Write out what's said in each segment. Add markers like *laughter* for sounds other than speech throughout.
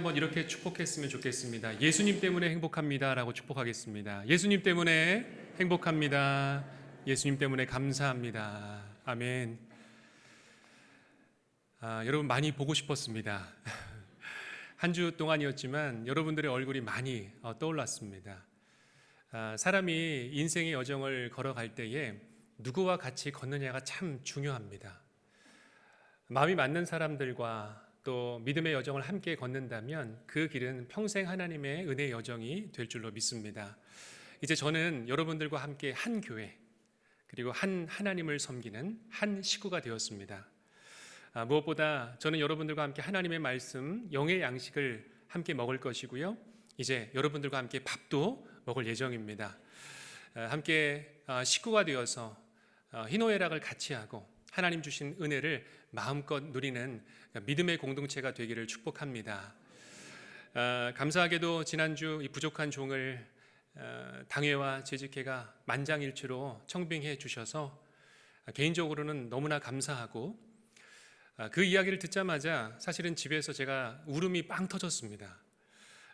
한번 이렇게 축복했으면 좋겠습니다. 예수님 때문에 행복합니다라고 축복하겠습니다. 예수님 때문에 행복합니다. 예수님 때문에 감사합니다. 아멘. 아, 여러분 많이 보고 싶었습니다. *laughs* 한 주 동안이었지만 여러분들의 얼굴이 많이 어, 떠올랐습니다. 아, 사람이 인생의 여정을 걸어갈 때에 누구와 같이 걷느냐가 참 중요합니다. 마음이 맞는 사람들과 또 믿음의 여정을 함께 걷는다면 그 길은 평생 하나님의 은혜의 여정이 될 줄로 믿습니다. 이제 저는 여러분들과 함께 한 교회 그리고 한 하나님을 섬기는 한 식구가 되었습니다. 아, 무엇보다 저는 여러분들과 함께 하나님의 말씀, 영의 양식을 함께 먹을 것이고요. 이제 여러분들과 함께 밥도 먹을 예정입니다. 아, 함께 아, 식구가 되어서 아, 희노애락을 같이 하고 하나님 주신 은혜를 마음껏 누리는 믿음의 공동체가 되기를 축복합니다. 아, 감사하게도 지난주 이 부족한 종을 아, 당회와 재직회가 만장일치로 청빙해 주셔서 아, 개인적으로는 너무나 감사하고 아, 그 이야기를 듣자마자 사실은 집에서 제가 울음이 빵 터졌습니다.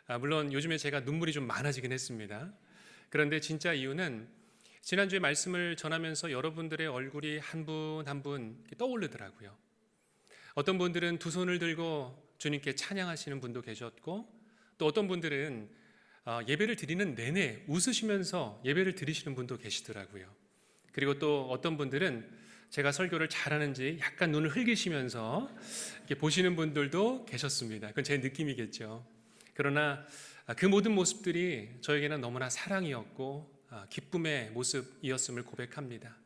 아, 물론 요즘에 제가 눈물이 좀 많아지긴 했습니다. 그런데 진짜 이유는 지난주에 말씀을 전하면서 여러분들의 얼굴이 한 분 한분 떠오르더라고요. 어떤 분들은 두 손을 들고 주님께 찬양하시는 분도 계셨고 또 어떤 분들은 어, 예배를 드리는 내내 웃으시면서 예배를 드리시는 분도 계시더라고요. 그리고 또 어떤 분들은 제가 설교를 잘하는지 약간 눈을 흘기시면서 이렇게 보시는 분들도 계셨습니다. 그건 제 느낌이겠죠. 그러나 아, 그 모든 모습들이 저에게는 너무나 사랑이었고 아, 기쁨의 모습이었음을 고백합니다.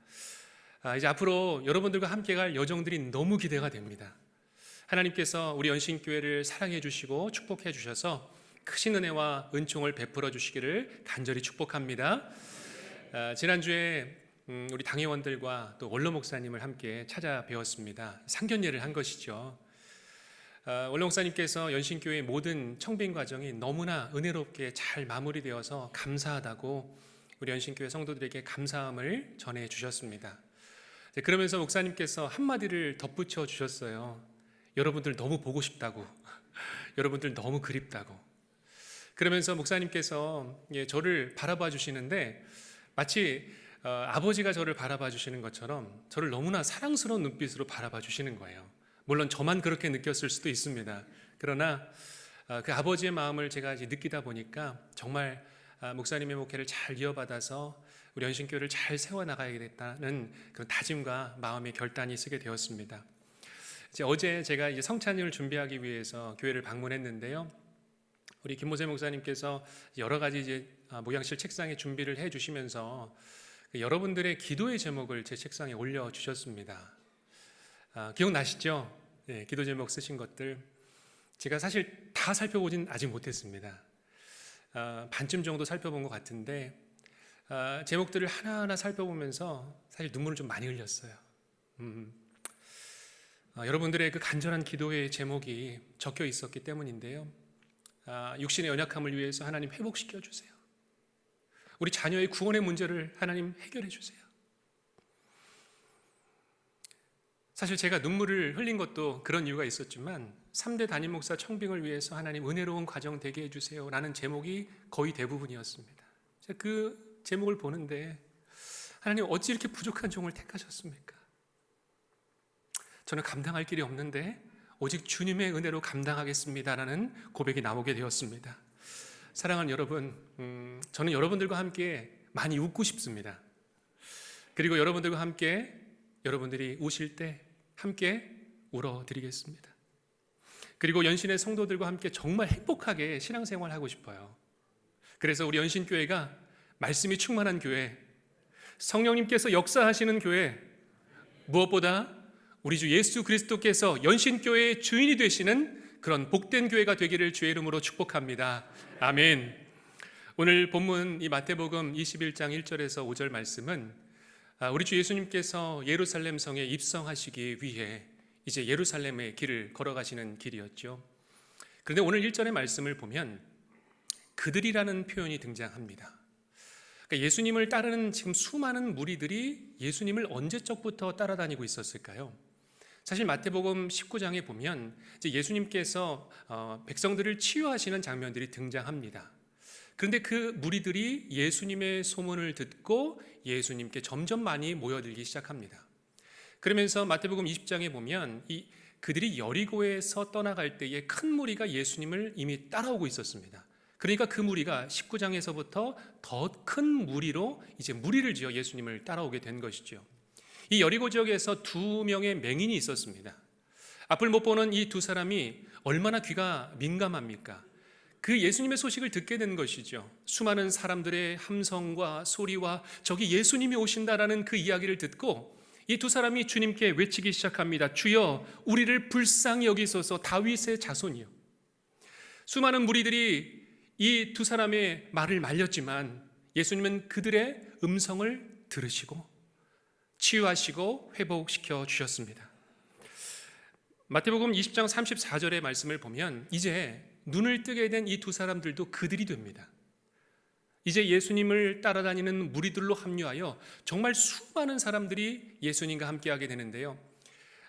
아, 이제 앞으로 여러분들과 함께 갈 여정들이 너무 기대가 됩니다. 하나님께서 우리 연신교회를 사랑해 주시고 축복해 주셔서 크신 은혜와 은총을 베풀어 주시기를 간절히 축복합니다. 아, 지난주에 음, 우리 당회원들과 또 원로 목사님을 함께 찾아뵈었습니다. 상견례를 한 것이죠. 아, 원로 목사님께서 연신교회 모든 청빙 과정이 너무나 은혜롭게 잘 마무리되어서 감사하다고 우리 연신교회 성도들에게 감사함을 전해 주셨습니다. 이제 그러면서 목사님께서 한마디를 덧붙여 주셨어요. 여러분들 너무 보고 싶다고. *laughs* 여러분들 너무 그립다고. 그러면서 목사님께서 예, 저를 바라봐 주시는데 마치 어, 아버지가 저를 바라봐 주시는 것처럼 저를 너무나 사랑스러운 눈빛으로 바라봐 주시는 거예요. 물론 저만 그렇게 느꼈을 수도 있습니다. 그러나 어, 그 아버지의 마음을 제가 이제 느끼다 보니까 정말 아, 목사님의 목회를 잘 이어받아서 우리 연신교회를 잘 세워나가야겠다는 그런 다짐과 마음의 결단이 쓰게 되었습니다. 이제 어제 제가 이제 성찬을 준비하기 위해서 교회를 방문했는데요. 우리 김모세 목사님께서 여러 가지 이제 아, 모양실 책상에 준비를 해 주시면서 그 여러분들의 기도의 제목을 제 책상에 올려 주셨습니다. 아, 기억나시죠? 네, 기도 제목 쓰신 것들 제가 사실 다 살펴보진 아직 못했습니다. 아, 반쯤 정도 살펴본 것 같은데 아, 제목들을 하나하나 살펴보면서 사실 눈물을 좀 많이 흘렸어요. 음, 아, 여러분들의 그 간절한 기도의 제목이 적혀 있었기 때문인데요. 아, 육신의 연약함을 위해서 하나님 회복시켜 주세요. 우리 자녀의 구원의 문제를 하나님 해결해 주세요. 사실 제가 눈물을 흘린 것도 그런 이유가 있었지만 3대 담임 목사 청빙을 위해서 하나님 은혜로운 과정 되게 해 주세요 라는 제목이 거의 대부분이었습니다. 그 제목을 보는데 하나님 어찌 이렇게 부족한 종을 택하셨습니까? 저는 감당할 길이 없는데 오직 주님의 은혜로 감당하겠습니다라는 고백이 나오게 되었습니다. 사랑하는 여러분, 음, 저는 여러분들과 함께 많이 웃고 싶습니다. 그리고 여러분들과 함께 여러분들이 우실 때 함께 울어드리겠습니다. 그리고 연신의 성도들과 함께 정말 행복하게 신앙생활 하고 싶어요. 그래서 우리 연신교회가 말씀이 충만한 교회, 성령님께서 역사하시는 교회, 무엇보다 우리 주 예수 그리스도께서 연신교회의 주인이 되시는 그런 복된 교회가 되기를 주의 이름으로 축복합니다. 아멘. 오늘 본문 이 마태복음 21장 1절에서 5절 말씀은 아, 우리 주 예수님께서 예루살렘 성에 입성하시기 위해 이제 예루살렘의 길을 걸어가시는 길이었죠. 그런데 오늘 1절의 말씀을 보면 그들이라는 표현이 등장합니다. 그러니까 예수님을 따르는 지금 수많은 무리들이 예수님을 언제적부터 따라다니고 있었을까요? 사실 마태복음 19장에 보면 이제 예수님께서 어, 백성들을 치유하시는 장면들이 등장합니다. 그런데 그 무리들이 예수님의 소문을 듣고 예수님께 점점 많이 모여들기 시작합니다. 그러면서 마태복음 20장에 보면 이 그들이 여리고에서 떠나갈 때에 큰 무리가 예수님을 이미 따라오고 있었습니다. 그러니까 그 무리가 19장에서부터 더 큰 무리로 이제 무리를 지어 예수님을 따라오게 된 것이죠. 이 여리고 지역에서 두 명의 맹인이 있었습니다. 앞을 못 보는 이 두 사람이 얼마나 귀가 민감합니까? 그 예수님의 소식을 듣게 된 것이죠. 수많은 사람들의 함성과 소리와 저기 예수님이 오신다라는 그 이야기를 듣고 이 두 사람이 주님께 외치기 시작합니다. 주여, 우리를 불쌍히 여기소서 다윗의 자손이요. 수많은 무리들이 이 두 사람의 말을 말렸지만 예수님은 그들의 음성을 들으시고 치유하시고 회복시켜 주셨습니다. 마태복음 20장 34절의 말씀을 보면 이제 눈을 뜨게 된 이 두 사람들도 그들이 됩니다. 이제 예수님을 따라다니는 무리들로 합류하여 정말 수많은 사람들이 예수님과 함께하게 되는데요.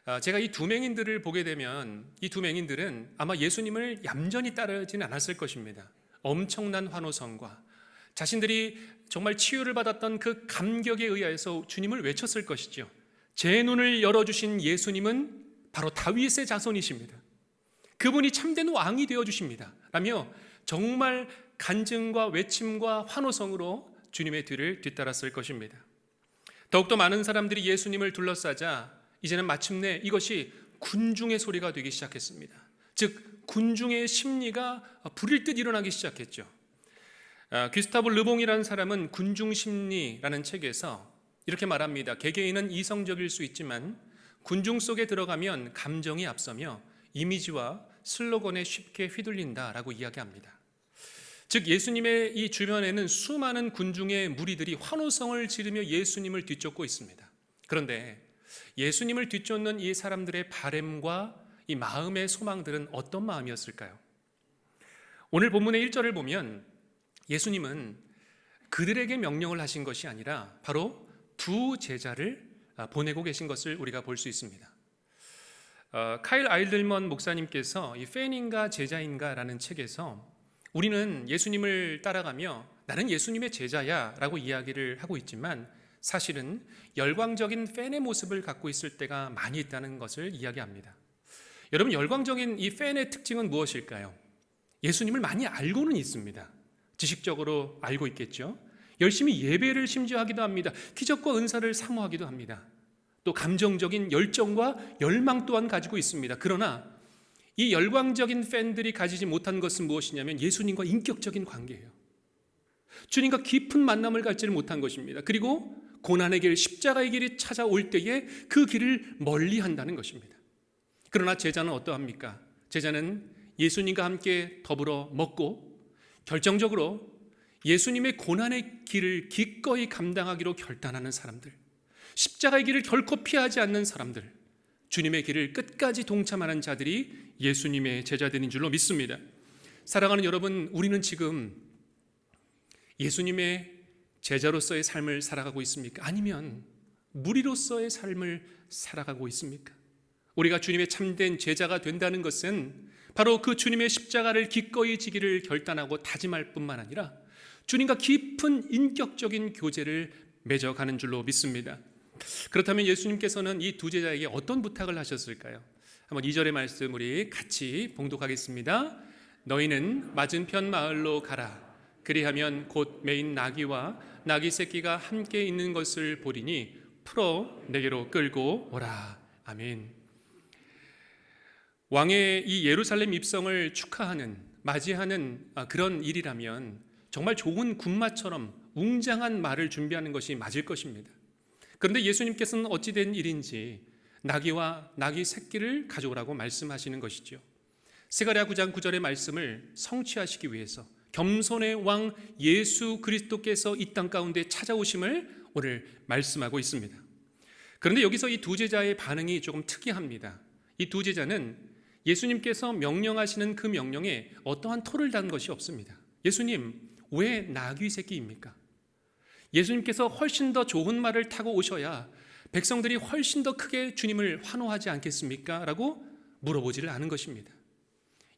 아, 제가 이 두 맹인들을 보게 되면 이 두 맹인들은 아마 예수님을 얌전히 따르지는 않았을 것입니다. 엄청난 환호성과 자신들이 정말 치유를 받았던 그 감격에 의하여서 주님을 외쳤을 것이죠. 제 눈을 열어주신 예수님은 바로 다윗의 자손이십니다. 그분이 참된 왕이 되어 주십니다. 라며 정말 간증과 외침과 환호성으로 주님의 뒤를 뒤따랐을 것입니다. 더욱더 많은 사람들이 예수님을 둘러싸자 이제는 마침내 이것이 군중의 소리가 되기 시작했습니다. 즉 군중의 심리가 불일 듯 일어나기 시작했죠. 아, 귀스타브 르봉이라는 사람은 군중 심리라는 책에서 이렇게 말합니다. 개개인은 이성적일 수 있지만 군중 속에 들어가면 감정이 앞서며 이미지와 슬로건에 쉽게 휘둘린다라고 이야기합니다. 즉 예수님의 이 주변에는 수많은 군중의 무리들이 환호성을 지르며 예수님을 뒤쫓고 있습니다. 그런데 예수님을 뒤쫓는 이 사람들의 바램과 이 마음의 소망들은 어떤 마음이었을까요? 오늘 본문의 1절을 보면 예수님은 그들에게 명령을 하신 것이 아니라 바로 두 제자를 보내고 계신 것을 우리가 볼 수 있습니다. 어, 카일 아일들먼 목사님께서 이 팬인가 제자인가라는 책에서 우리는 예수님을 따라가며 나는 예수님의 제자야라고 이야기를 하고 있지만 사실은 열광적인 팬의 모습을 갖고 있을 때가 많이 있다는 것을 이야기합니다. 여러분 열광적인 이 팬의 특징은 무엇일까요? 예수님을 많이 알고는 있습니다. 지식적으로 알고 있겠죠. 열심히 예배를 심지어 하기도 합니다. 기적과 은사를 사모하기도 합니다. 또 감정적인 열정과 열망 또한 가지고 있습니다. 그러나 이 열광적인 팬들이 가지지 못한 것은 무엇이냐면 예수님과 인격적인 관계예요. 주님과 깊은 만남을 갖지를 못한 것입니다. 그리고 고난의 길, 십자가의 길이 찾아올 때에 그 길을 멀리 한다는 것입니다. 그러나 제자는 어떠합니까? 제자는 예수님과 함께 더불어 먹고 결정적으로 예수님의 고난의 길을 기꺼이 감당하기로 결단하는 사람들, 십자가의 길을 결코 피하지 않는 사람들, 주님의 길을 끝까지 동참하는 자들이 예수님의 제자들인 줄로 믿습니다. 사랑하는 여러분, 우리는 지금 예수님의 제자로서의 삶을 살아가고 있습니까? 아니면 무리로서의 삶을 살아가고 있습니까? 우리가 주님의 참된 제자가 된다는 것은 바로 그 주님의 십자가를 기꺼이 지기를 결단하고 다짐할 뿐만 아니라 주님과 깊은 인격적인 교제를 맺어가는 줄로 믿습니다. 그렇다면 예수님께서는 이 두 제자에게 어떤 부탁을 하셨을까요? 한번 2절의 말씀 우리 같이 봉독하겠습니다. 너희는 맞은편 마을로 가라. 그리하면 곧 메인 나귀와 나귀 새끼가 함께 있는 것을 보리니 풀어 내게로 끌고 오라. 아멘. 왕의 이 예루살렘 입성을 축하하는 맞이하는 아, 그런 일이라면 정말 좋은 군마처럼 웅장한 말을 준비하는 것이 맞을 것입니다. 그런데 예수님께서는 어찌된 일인지 나귀와 나귀 새끼를 가져오라고 말씀하시는 것이지요. 세가랴 9장 9절의 말씀을 성취하시기 위해서 겸손의 왕 예수 그리스도께서 이 땅 가운데 찾아오심을 오늘 말씀하고 있습니다. 그런데 여기서 이 두 제자의 반응이 조금 특이합니다. 이 두 제자는 예수님께서 명령하시는 그 명령에 어떠한 토를 단 것이 없습니다. 예수님, 왜 나귀 새끼입니까? 예수님께서 훨씬 더 좋은 말을 타고 오셔야 백성들이 훨씬 더 크게 주님을 환호하지 않겠습니까? 라고 물어보지를 않은 것입니다.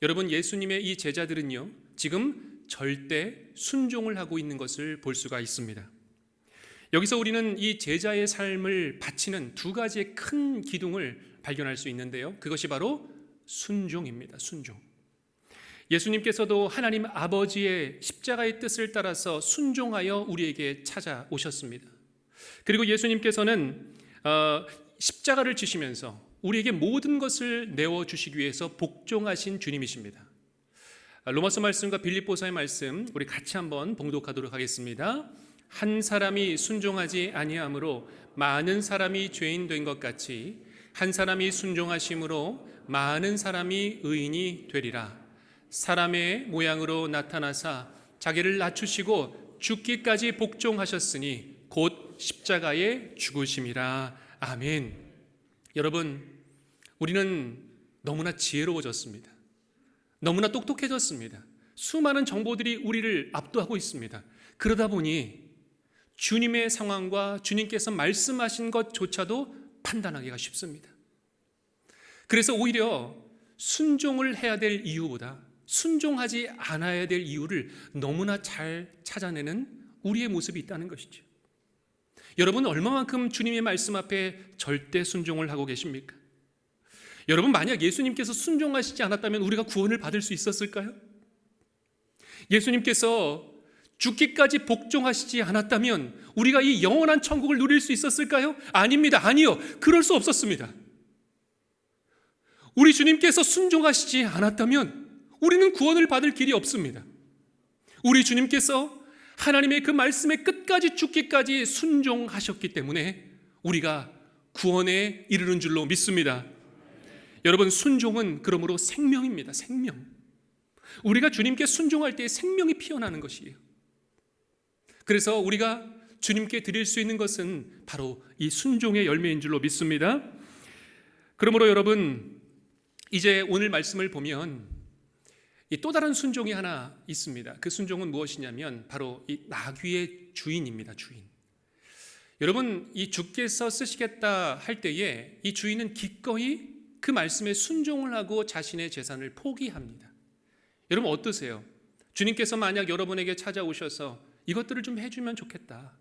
여러분, 예수님의 이 제자들은요, 지금 절대 순종을 하고 있는 것을 볼 수가 있습니다. 여기서 우리는 이 제자의 삶을 바치는 두 가지의 큰 기둥을 발견할 수 있는데요. 그것이 바로 순종입니다. 순종. 예수님께서도 하나님 아버지의 십자가의 뜻을 따라서 순종하여 우리에게 찾아오셨습니다. 그리고 예수님께서는 어, 십자가를 지시면서 우리에게 모든 것을 내어 주시기 위해서 복종하신 주님이십니다. 로마서 말씀과 빌립보서의 말씀 우리 같이 한번 봉독하도록 하겠습니다. 한 사람이 순종하지 아니함으로 많은 사람이 죄인 된 것 같이 한 사람이 순종하심으로 많은 사람이 의인이 되리라. 사람의 모양으로 나타나사 자기를 낮추시고 죽기까지 복종하셨으니 곧 십자가에 죽으심이라. 아멘. 여러분, 우리는 너무나 지혜로워졌습니다. 너무나 똑똑해졌습니다. 수많은 정보들이 우리를 압도하고 있습니다. 그러다 보니 주님의 상황과 주님께서 말씀하신 것조차도 판단하기가 쉽습니다. 그래서 오히려 순종을 해야 될 이유보다 순종하지 않아야 될 이유를 너무나 잘 찾아내는 우리의 모습이 있다는 것이죠. 여러분 얼마만큼 주님의 말씀 앞에 절대 순종을 하고 계십니까? 여러분 만약 예수님께서 순종하시지 않았다면 우리가 구원을 받을 수 있었을까요? 예수님께서 죽기까지 복종하시지 않았다면 우리가 이 영원한 천국을 누릴 수 있었을까요? 아닙니다. 아니요. 그럴 수 없었습니다. 우리 주님께서 순종하시지 않았다면 우리는 구원을 받을 길이 없습니다. 우리 주님께서 하나님의 그 말씀의 끝까지 죽기까지 순종하셨기 때문에 우리가 구원에 이르는 줄로 믿습니다. 여러분, 순종은 그러므로 생명입니다. 생명. 우리가 주님께 순종할 때 생명이 피어나는 것이에요. 그래서 우리가 주님께 드릴 수 있는 것은 바로 이 순종의 열매인 줄로 믿습니다. 그러므로 여러분, 이제 오늘 말씀을 보면 또 다른 순종이 하나 있습니다. 그 순종은 무엇이냐면 바로 이 나귀의 주인입니다. 주인. 여러분, 이 주께서 쓰시겠다 할 때에 이 주인은 기꺼이 그 말씀에 순종을 하고 자신의 재산을 포기합니다. 여러분 어떠세요? 주님께서 만약 여러분에게 찾아오셔서 이것들을 좀 해주면 좋겠다.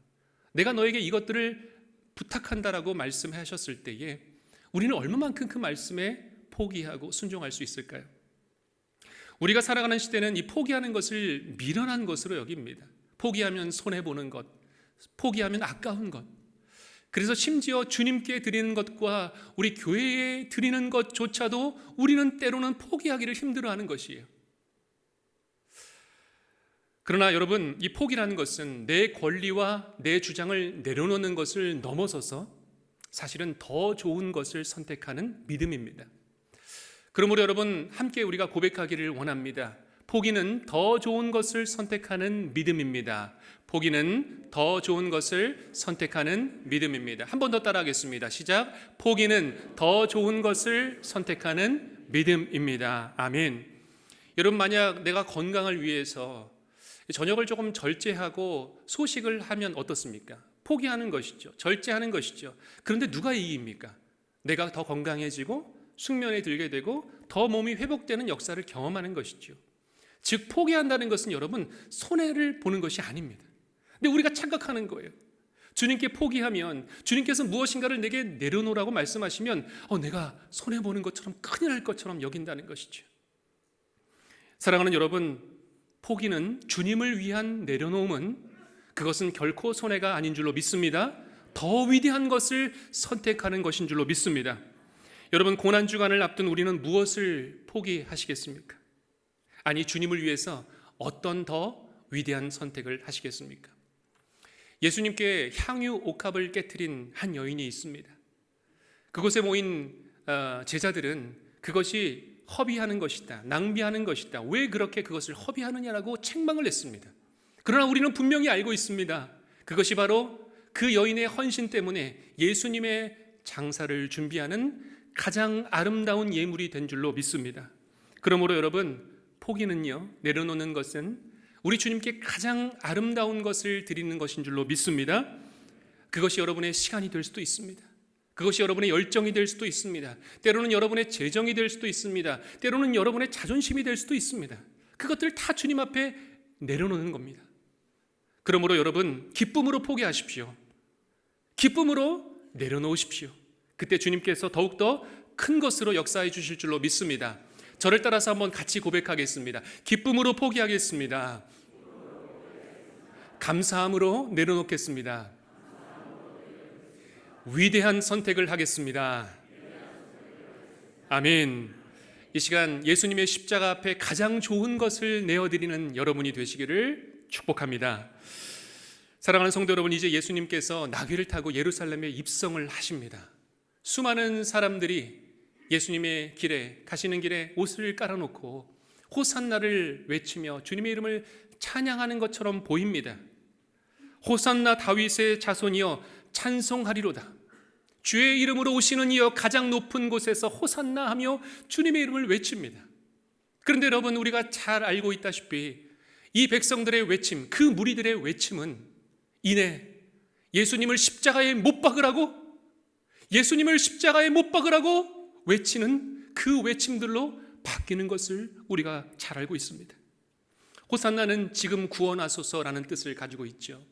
내가 너에게 이것들을 부탁한다라고 말씀하셨을 때에 우리는 얼마만큼 그 말씀에 포기하고 순종할 수 있을까요? 우리가 살아가는 시대는 이 포기하는 것을 미련한 것으로 여깁니다. 포기하면 손해 보는 것, 포기하면 아까운 것. 그래서 심지어 주님께 드리는 것과 우리 교회에 드리는 것조차도 우리는 때로는 포기하기를 힘들어하는 것이에요. 그러나 여러분, 이 포기라는 것은 내 권리와 내 주장을 내려놓는 것을 넘어서서 사실은 더 좋은 것을 선택하는 믿음입니다. 그러므로 여러분, 함께 우리가 고백하기를 원합니다. 포기는 더 좋은 것을 선택하는 믿음입니다. 포기는 더 좋은 것을 선택하는 믿음입니다. 한 번 더 따라하겠습니다. 시작. 포기는 더 좋은 것을 선택하는 믿음입니다. 아멘. 여러분, 만약 내가 건강을 위해서 저녁을 조금 절제하고 소식을 하면 어떻습니까? 포기하는 것이죠. 절제하는 것이죠. 그런데 누가 이깁니까? 내가 더 건강해지고 숙면에 들게 되고 더 몸이 회복되는 역사를 경험하는 것이죠. 즉 포기한다는 것은 여러분 손해를 보는 것이 아닙니다. 근데 우리가 착각하는 거예요. 주님께 포기하면 주님께서 무엇인가를 내게 내려놓으라고 말씀하시면 어, 내가 손해 보는 것처럼 큰일 날 것처럼 여긴다는 것이죠. 사랑하는 여러분, 포기는 주님을 위한 내려놓음은 그것은 결코 손해가 아닌 줄로 믿습니다. 더 위대한 것을 선택하는 것인 줄로 믿습니다. 여러분 고난 주간을 앞둔 우리는 무엇을 포기하시겠습니까? 아니 주님을 위해서 어떤 더 위대한 선택을 하시겠습니까? 예수님께 향유 옥합을 깨뜨린 한 여인이 있습니다. 그곳에 모인 어, 제자들은 그것이 허비하는 것이다. 낭비하는 것이다. 왜 그렇게 그것을 허비하느냐라고 책망을 했습니다. 그러나 우리는 분명히 알고 있습니다. 그것이 바로 그 여인의 헌신 때문에 예수님의 장사를 준비하는 가장 아름다운 예물이 된 줄로 믿습니다. 그러므로 여러분, 포기는요, 내려놓는 것은 우리 주님께 가장 아름다운 것을 드리는 것인 줄로 믿습니다. 그것이 여러분의 시간이 될 수도 있습니다. 그것이 여러분의 열정이 될 수도 있습니다. 때로는 여러분의 재정이 될 수도 있습니다. 때로는 여러분의 자존심이 될 수도 있습니다. 그것들 다 주님 앞에 내려놓는 겁니다. 그러므로 여러분 기쁨으로 포기하십시오. 기쁨으로 내려놓으십시오. 그때 주님께서 더욱더 큰 것으로 역사해 주실 줄로 믿습니다. 저를 따라서 한번 같이 고백하겠습니다. 기쁨으로 포기하겠습니다. 감사함으로 내려놓겠습니다. 위대한 선택을 하겠습니다. 아멘. 이 시간 예수님의 십자가 앞에 가장 좋은 것을 내어드리는 여러분이 되시기를 축복합니다. 사랑하는 성도 여러분, 이제 예수님께서 나귀를 타고 예루살렘에 입성을 하십니다. 수많은 사람들이 예수님의 길에 가시는 길에 옷을 깔아놓고 호산나를 외치며 주님의 이름을 찬양하는 것처럼 보입니다. 호산나 다윗의 자손이여 찬송하리로다. 주의 이름으로 오시는 이여 가장 높은 곳에서 호산나 하며 주님의 이름을 외칩니다. 그런데 여러분 우리가 잘 알고 있다시피 이 백성들의 외침, 그 무리들의 외침은 이내 예수님을 십자가에 못 박으라고 예수님을 십자가에 못 박으라고 외치는 그 외침들로 바뀌는 것을 우리가 잘 알고 있습니다. 호산나는 지금 구원하소서라는 뜻을 가지고 있죠.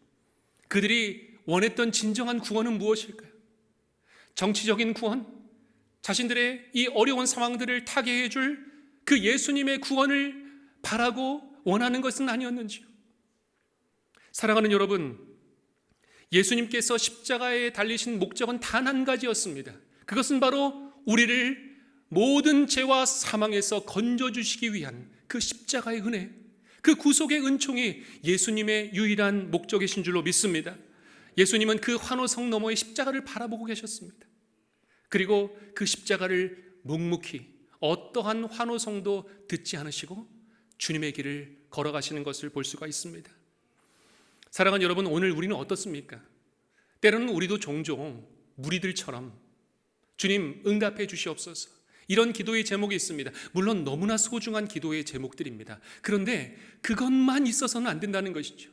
그들이 원했던 진정한 구원은 무엇일까요? 정치적인 구원, 자신들의 이 어려운 상황들을 타개해 줄 그 예수님의 구원을 바라고 원하는 것은 아니었는지요. 사랑하는 여러분, 예수님께서 십자가에 달리신 목적은 단 한 가지였습니다. 그것은 바로 우리를 모든 죄와 사망에서 건져주시기 위한 그 십자가의 은혜, 그 구속의 은총이 예수님의 유일한 목적이신 줄로 믿습니다. 예수님은 그 환호성 너머의 십자가를 바라보고 계셨습니다. 그리고 그 십자가를 묵묵히 어떠한 환호성도 듣지 않으시고 주님의 길을 걸어가시는 것을 볼 수가 있습니다. 사랑하는 여러분, 오늘 우리는 어떻습니까? 때로는 우리도 종종 무리들처럼 주님 응답해 주시옵소서. 이런 기도의 제목이 있습니다. 물론 너무나 소중한 기도의 제목들입니다. 그런데 그것만 있어서는 안 된다는 것이죠.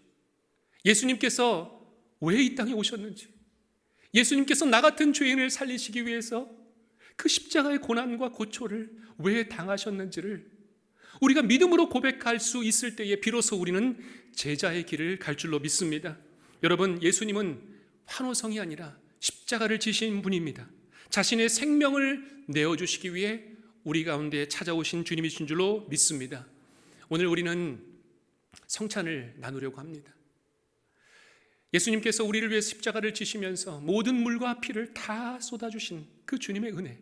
예수님께서 왜 이 땅에 오셨는지, 예수님께서 나 같은 죄인을 살리시기 위해서 그 십자가의 고난과 고초를 왜 당하셨는지를 우리가 믿음으로 고백할 수 있을 때에 비로소 우리는 제자의 길을 갈 줄로 믿습니다. 여러분, 예수님은 환호성이 아니라 십자가를 지신 분입니다. 자신의 생명을 내어주시기 위해 우리 가운데 찾아오신 주님이신 줄로 믿습니다. 오늘 우리는 성찬을 나누려고 합니다. 예수님께서 우리를 위해 십자가를 지시면서 모든 물과 피를 다 쏟아주신 그 주님의 은혜.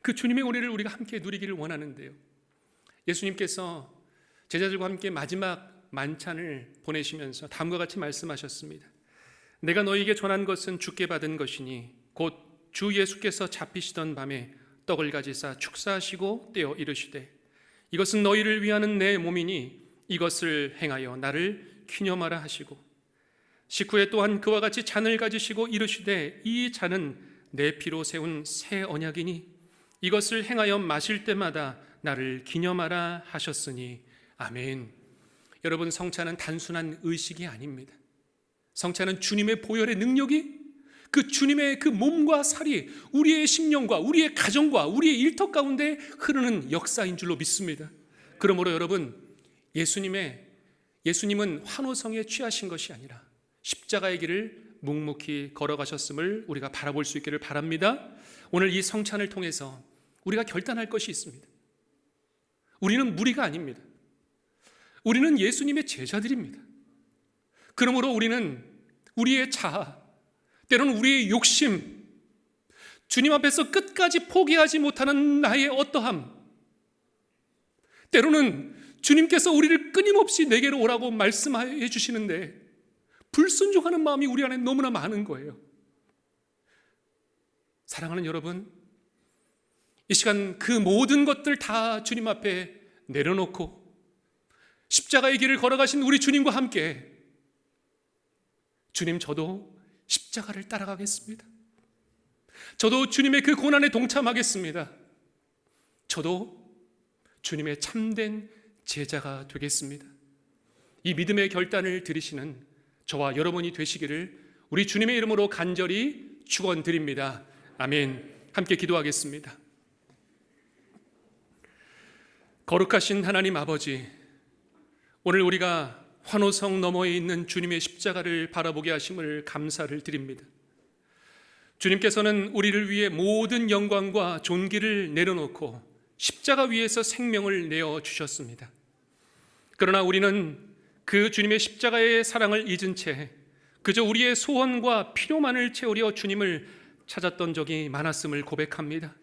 그 주님의 은혜를 우리가 함께 누리기를 원하는데요. 예수님께서 제자들과 함께 마지막 만찬을 보내시면서 다음과 같이 말씀하셨습니다. 내가 너에게 전한 것은 주께 받은 것이니 곧 주 예수께서 잡히시던 밤에 떡을 가지사 축사하시고 떼어 이르시되 이것은 너희를 위하는 내 몸이니 이것을 행하여 나를 기념하라 하시고 식후에 또한 그와 같이 잔을 가지시고 이르시되 이 잔은 내 피로 세운 새 언약이니 이것을 행하여 마실 때마다 나를 기념하라 하셨으니 아멘. 여러분 성찬은 단순한 의식이 아닙니다. 성찬은 주님의 보혈의 능력이 그 주님의 그 몸과 살이 우리의 심령과 우리의 가정과 우리의 일터 가운데 흐르는 역사인 줄로 믿습니다. 그러므로 여러분 예수님의 예수님은 환호성에 취하신 것이 아니라 십자가의 길을 묵묵히 걸어가셨음을 우리가 바라볼 수 있기를 바랍니다. 오늘 이 성찬을 통해서 우리가 결단할 것이 있습니다. 우리는 무리가 아닙니다. 우리는 예수님의 제자들입니다. 그러므로 우리는 우리의 자아, 때로는 우리의 욕심, 주님 앞에서 끝까지 포기하지 못하는 나의 어떠함, 때로는 주님께서 우리를 끊임없이 내게로 오라고 말씀해 주시는데 불순종하는 마음이 우리 안에 너무나 많은 거예요. 사랑하는 여러분, 이 시간 그 모든 것들 다 주님 앞에 내려놓고 십자가의 길을 걸어가신 우리 주님과 함께 주님 저도 십자가를 따라가겠습니다. 저도 주님의 그 고난에 동참하겠습니다. 저도 주님의 참된 제자가 되겠습니다. 이 믿음의 결단을 들이시는 저와 여러분이 되시기를 우리 주님의 이름으로 간절히 축원드립니다. 아멘. 함께 기도하겠습니다. 거룩하신 하나님 아버지, 오늘 우리가 환호성 너머에 있는 주님의 십자가를 바라보게 하심을 감사를 드립니다. 주님께서는 우리를 위해 모든 영광과 존귀를 내려놓고 십자가 위에서 생명을 내어 주셨습니다. 그러나 우리는 그 주님의 십자가의 사랑을 잊은 채 그저 우리의 소원과 필요만을 채우려 주님을 찾았던 적이 많았음을 고백합니다.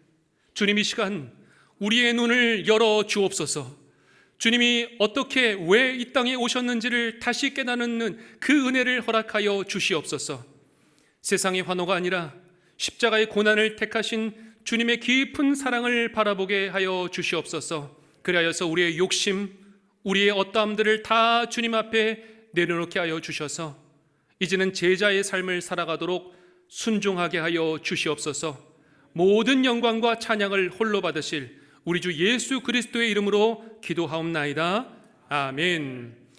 주님 이 시간 우리의 눈을 열어 주옵소서. 주님이 어떻게 왜 이 땅에 오셨는지를 다시 깨닫는 그 은혜를 허락하여 주시옵소서. 세상의 환호가 아니라 십자가의 고난을 택하신 주님의 깊은 사랑을 바라보게 하여 주시옵소서. 그리하여서 우리의 욕심, 우리의 어떠함들을 다 주님 앞에 내려놓게 하여 주셔서 이제는 제자의 삶을 살아가도록 순종하게 하여 주시옵소서. 모든 영광과 찬양을 홀로 받으실 우리 주 예수 그리스도의 이름으로 기도하옵나이다. 아멘.